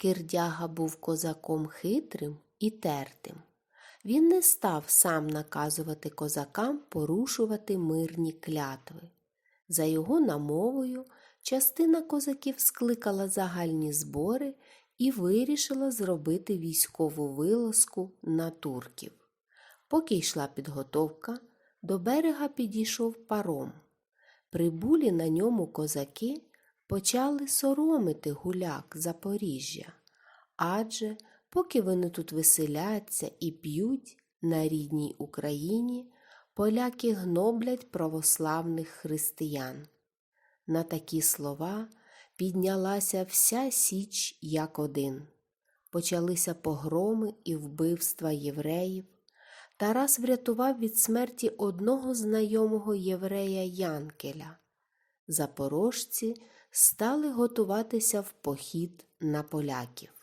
Кирдяга був козаком хитрим і тертим. Він не став сам наказувати козакам порушувати мирні клятви. За його намовою, частина козаків скликала загальні збори і вирішила зробити військову вилазку на турків. Поки йшла підготовка, до берега підійшов паром. Прибулі на ньому козаки почали соромити гуляк Запоріжжя, адже поки вони тут веселяться і п'ють на рідній Україні, поляки гноблять православних християн. На такі слова піднялася вся Січ як один. Почалися погроми і вбивства євреїв. Тарас врятував від смерті одного знайомого єврея Янкеля. Запорожці стали готуватися в похід на поляків.